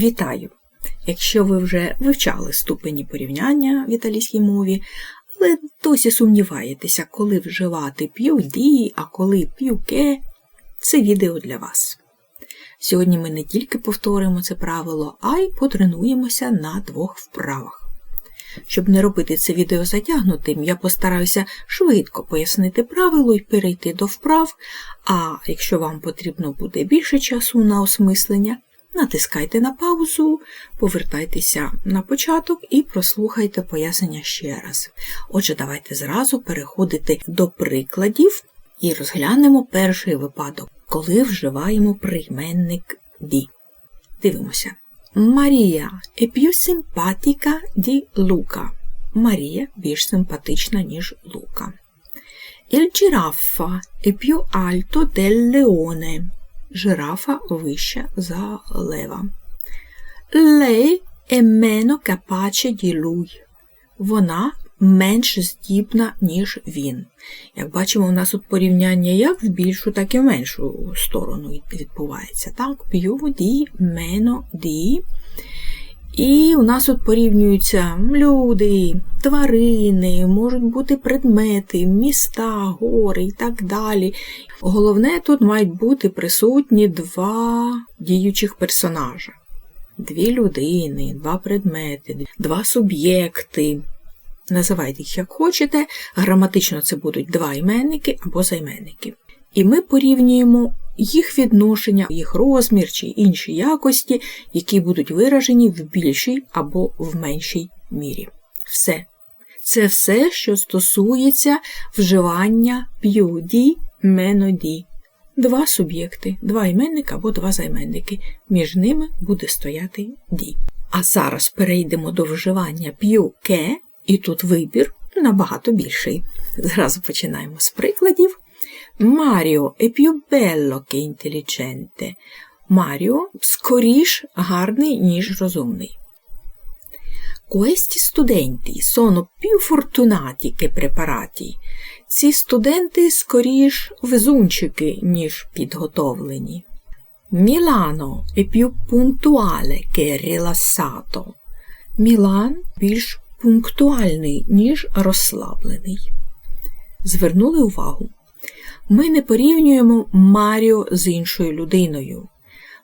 Вітаю! Якщо ви вже вивчали ступені порівняння в італійській мові, але досі сумніваєтеся, коли вживати п'ю ді, а коли п'ю ке, це відео для вас. Сьогодні ми не тільки повторимо це правило, а й потренуємося на двох вправах. Щоб не робити це відео затягнутим, я постараюся швидко пояснити правило і перейти до вправ, а якщо вам потрібно буде більше часу на осмислення, натискайте на паузу, повертайтеся на початок і прослухайте пояснення ще раз. Отже, давайте зразу переходити до прикладів і розглянемо перший випадок, коли вживаємо прийменник «ді». Дивимося. Марія più simpatica di Luca. Марія більш симпатична, ніж Лука. Il giraffa è più alto del leone. Жирафа вища за лева. Lei è meno capace di lui. Вона менш здібна, ніж він. Як бачимо, у нас тут порівняння як в більшу, так і в меншу сторону відбувається. Так, п'ю ді, мено ді. І у нас тут порівнюються люди, тварини, можуть бути предмети, міста, гори і так далі. Головне, тут мають бути присутні два діючих персонажа. Дві людини, два предмети, два суб'єкти. Називайте їх як хочете, граматично це будуть два іменники або займенники. І ми порівнюємо їх відношення, їх розмір чи інші якості, які будуть виражені в більшій або в меншій мірі. Все. Це все, що стосується вживання п'юді, меноді. Два суб'єкти, два іменника або два займенники. Між ними буде стояти ді. А зараз перейдемо до вживання п'ю-ке, і тут вибір набагато більший. Зразу починаємо з прикладів. Маріо è più bello che intelligente. Маріо скоріш гарний, ніж розумний. Questi studenti sono più fortunati che preparati. Ці студенти скоріш везунчики, ніж підготовлені. Мілано è più puntuale che rilassato. Мілан більш пунктуальний, ніж розслаблений. Звернули увагу. Ми не порівнюємо Маріо з іншою людиною.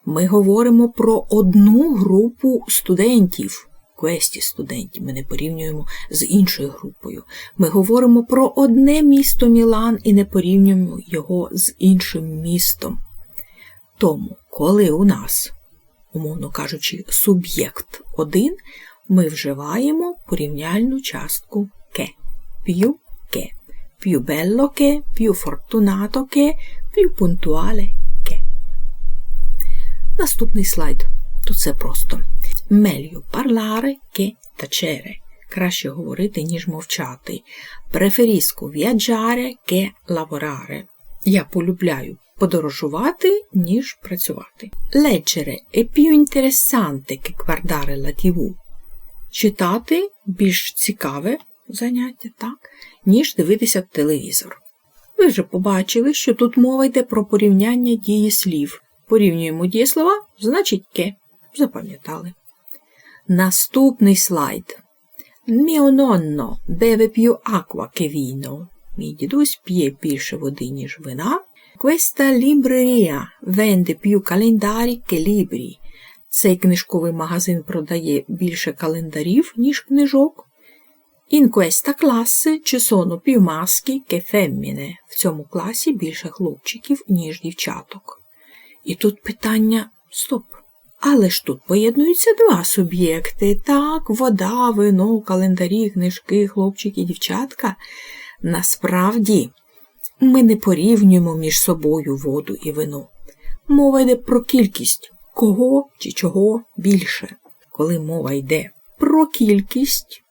Ми говоримо про одну групу студентів, квесті студентів, ми не порівнюємо з іншою групою. Ми говоримо про одне місто Мілан і не порівнюємо його з іншим містом. Тому, коли у нас, умовно кажучи, суб'єкт один, ми вживаємо порівняльну частку ке. П'ю più bello che, più fortunato che, più puntuale che. Наступний слайд. Тут все просто. Meglio parlare che tacere. Краще говорити, ніж мовчати. Preferisco viaggiare che lavorare. Я полюбляю подорожувати, ніж працювати. Leggere è più interessante che guardare la TV. Читати більш цікаве, заняття, так, ніж дивитися телевізор. Ви вже побачили, що тут мова йде про порівняння дії слів. Порівнюємо дієслова, значить ке. Запам'ятали. Наступний слайд. Nonno beve più acqua che vino. Мій дідусь п'є більше води, ніж вина. Questa libreria vende più calendari che libri. Цей книжковий магазин продає більше календарів, ніж книжок. In questa classe ci sono più maschi che femmine. В цьому класі більше хлопчиків, ніж дівчаток. І тут питання стоп. Але ж тут поєднуються два суб'єкти. Так, вода, вино, календарі, книжки, хлопчики, дівчатка. Насправді, ми не порівнюємо між собою воду і вино. Мова йде про кількість кого чи чого більше. Коли мова йде про кількість,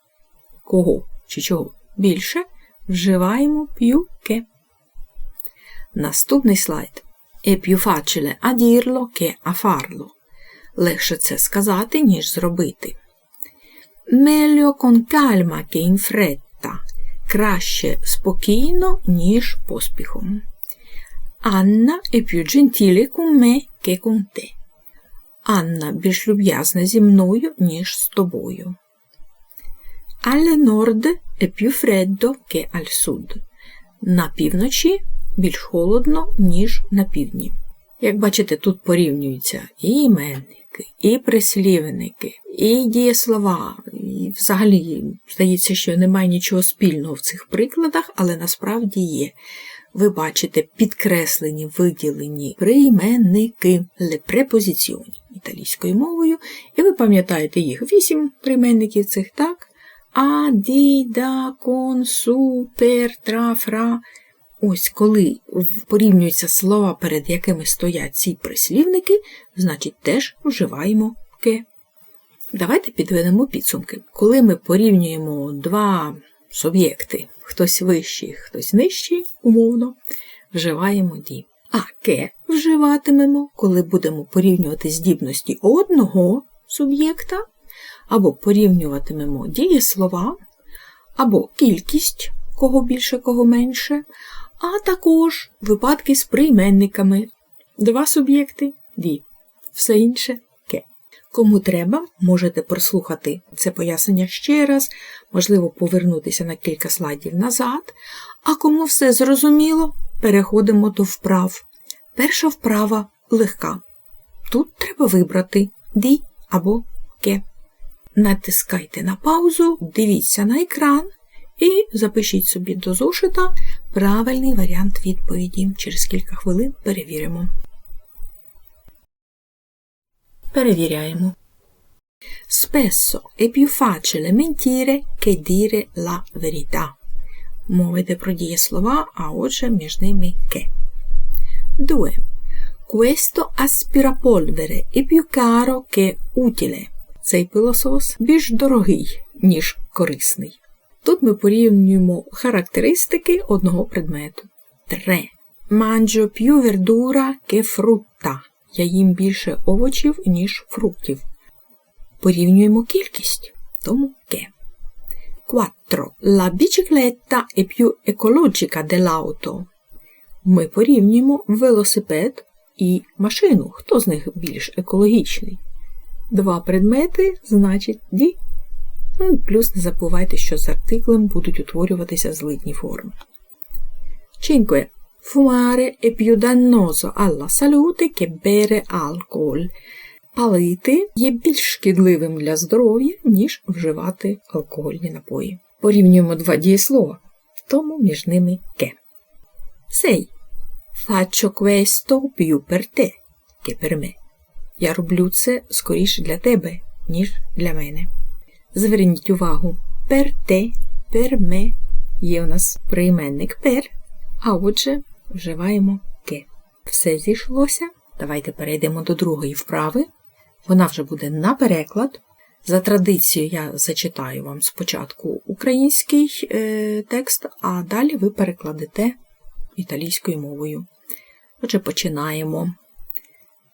кого чи чого більше, вживаємо più che. Наступний слайд. È più facile a dirlo che a farlo. Легше це сказати, ніж зробити. Meglio con calma che in fretta. Краще спокійно, ніж поспіхом. Anna è più gentile con me che con te. Анна більш люб'язна зі мною, ніж з тобою. Al nord è più freddo che al sud. На півночі більш холодно, ніж на півдні. Як бачите, тут порівнюються і іменники, і прислівники, і дієслова. І взагалі, здається, що немає нічого спільного в цих прикладах, але насправді є. Ви бачите підкреслені виділені прийменники preposizioni італійською мовою, і ви пам'ятаєте їх вісім прийменників цих, так? А, ді, да, кон, су, пер. Ось коли порівнюються слова, перед якими стоять ці прислівники, значить теж вживаємо ке. Давайте підведемо підсумки. Коли ми порівнюємо два суб'єкти, хтось вищий, хтось нижчий, умовно, вживаємо ді. А ке вживатимемо, коли будемо порівнювати здібності одного суб'єкта, або порівнюватимемо дієслова, або кількість, кого більше, кого менше, а також випадки з прийменниками. Два суб'єкти ді, все інше ке. Кому треба, можете прослухати це пояснення ще раз, можливо, повернутися на кілька слайдів назад. А кому все зрозуміло, переходимо до вправ. Перша вправа легка. Тут треба вибрати ді або ке. Натискайте на паузу, дивіться на екран і запишіть собі до зошита правильний варіант відповіді. Через кілька хвилин перевіримо. Перевіряємо. Spesso è più facile mentire che dire la verità. Мова йде про дієслова, а отже між ними che. 2. Questo aspirapolvere è più caro che utile. Цей пилосос більш дорогий, ніж корисний. Тут ми порівнюємо характеристики одного предмету. 3. Mangio più verdura che frutta. Я їм більше овочів, ніж фруктів. Порівнюємо кількість, тому ке. 4. La bicicletta è più ecologica dell'auto. Ми порівнюємо велосипед і машину. Хто з них більш екологічний? Два предмети значить ді. Ну і плюс не забувайте, що з артиклем будуть утворюватися злитні форми. 5. Fumare è più dannoso alla salute che bere alcol. Палити є більш шкідливим для здоров'я, ніж вживати алкогольні напої. Порівнюємо два дієслова, тому між ними ке. 6. Faccio questo più per te che per me. Я роблю це скоріше для тебе, ніж для мене. Зверніть увагу, per te, per me є у нас прийменник per, а отже вживаємо ке. Все зійшлося. Давайте перейдемо до другої вправи. Вона вже буде на переклад. За традицією я зачитаю вам спочатку український е, текст, а далі ви перекладете італійською мовою. Отже, починаємо.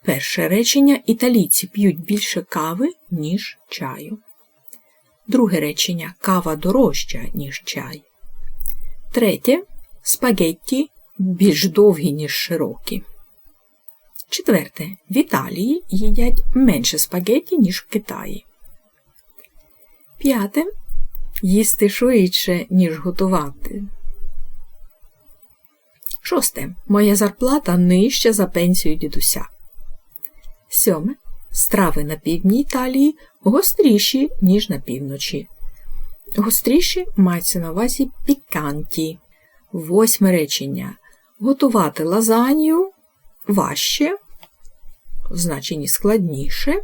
Перше речення італійці п'ють більше кави, ніж чаю. Друге речення кава дорожча, ніж чай. Третє спагетті більш довгі, ніж широкі. Четверте. В Італії їдять менше спагетті, ніж в Китаї. П'яте. Їсти швидше, ніж готувати. Шосте. Моя зарплата нижча за пенсію дідуся. Сьоме. Страви на півдні Італії гостріші, ніж на півночі. Гостріші мається на увазі піканті. Восьме речення. Готувати лазанью важче, в значенні складніше,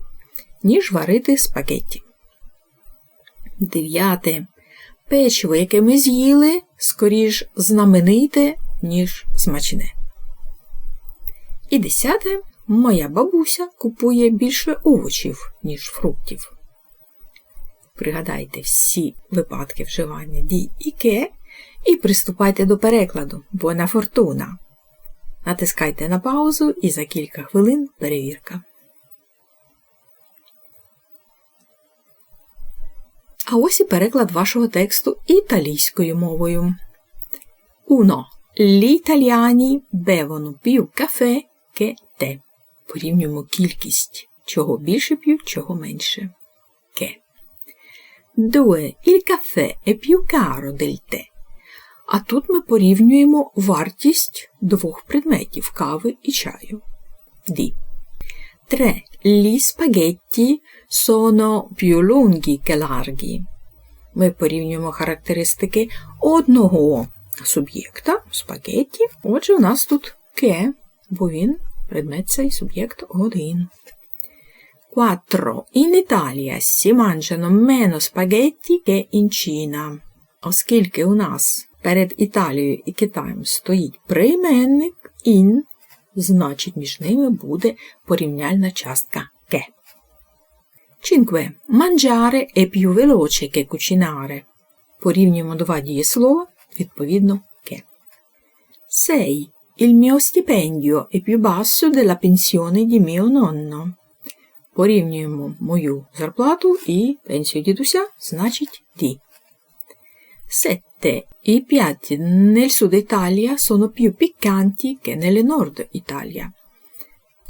ніж варити спагетті. Дев'яте. Печиво, яке ми з'їли, скоріш знамените, ніж смачне. І десяте. Моя бабуся купує більше овочів, ніж фруктів. Пригадайте всі випадки вживання дій і ке і приступайте до перекладу Буена фортуна. Натискайте на паузу і за кілька хвилин перевірка. А ось і переклад вашого тексту італійською мовою. Uno. Gli italiani bevono più caffè che tè. Порівнюємо кількість чого більше п'ють, чого менше. Ке. Due. Il caffè è più caro del tè. А тут ми порівнюємо вартість двох предметів кави і чаю. Ді. 3. Gli spaghetti sono più lunghi che larghi. Ми порівнюємо характеристики одного суб'єкта спагетті. Отже, у нас тут ке, бо він предмет цей суб'єкт один. 4. In Italia si mangiano meno spaghetti che in Cina. Оскільки у нас перед Італією і Китаєм стоїть прийменник in, значить між ними буде порівняльна частка ке. 5. Mangiare è più veloce che cucinare. Порівнюємо два дієслова, відповідно ке. 6. Il mio stipendio è più basso della pensione di mio nonno. Порівнюємо мою зарплату і пенсію дідуся, значить ді. 7. I piatti nel sud Italia sono più piccanti che nel nord Italia.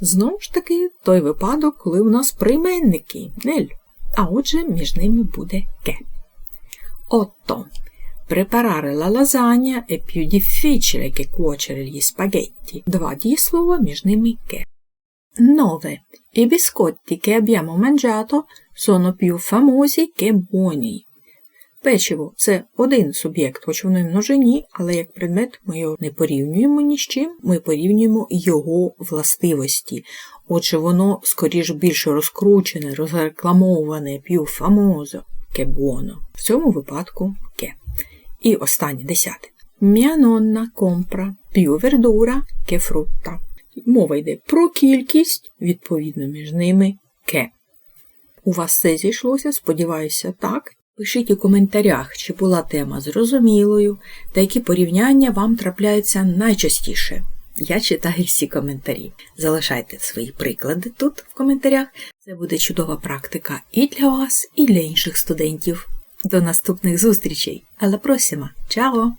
Знову ж таки, той випадок, коли у нас прийменники нель, а отже між ними буде ке. 8. Preparare la lasagna è più difficile che cuocere gli spaghetti. Два дієслова між ними ке. 9. I biscotti che abbiamo mangiato sono più famosi che buoni. Печиво це один суб'єкт, й множині, але як предмет ми його не порівнюємо ні з чим, ми порівнюємо його властивості. Отже, воно скоріш більше розкручене, розрекламоване famoso che buono. В цьому випадку. І останнє десяте. Compra più verdura che. Мова йде про кількість, відповідно між ними ке. У вас все зійшлося, сподіваюся, так. Пишіть у коментарях, чи була тема зрозумілою, та які порівняння вам трапляються найчастіше. Я читаю всі коментарі. Залишайте свої приклади тут в коментарях. Це буде чудова практика і для вас, і для інших студентів. До наступних зустрічей. Але prossima! Ciao!